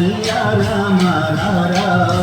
Gel yarama ara.